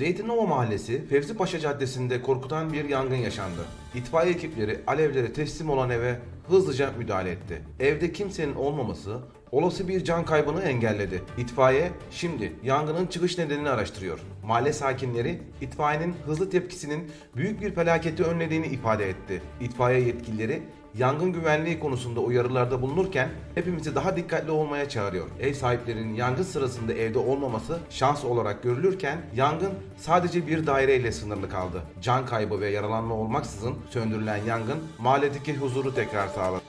Zeytinova Mahallesi Fevzi Paşa Caddesi'nde korkutan bir yangın yaşandı. İtfaiye ekipleri alevlere teslim olan eve hızlıca müdahale etti. Evde kimsenin olmaması olası bir can kaybını engelledi. İtfaiye şimdi yangının çıkış nedenini araştırıyor. Mahalle sakinleri itfaiyenin hızlı tepkisinin büyük bir felaketi önlediğini ifade etti. İtfaiye yetkilileri yangın güvenliği konusunda uyarılarda bulunurken hepimizi daha dikkatli olmaya çağırıyor. Ev sahiplerinin yangın sırasında evde olmaması şans olarak görülürken yangın sadece bir daireyle sınırlı kaldı. Can kaybı ve yaralanma olmaksızın söndürülen yangın mahalledeki huzuru tekrar sağladı.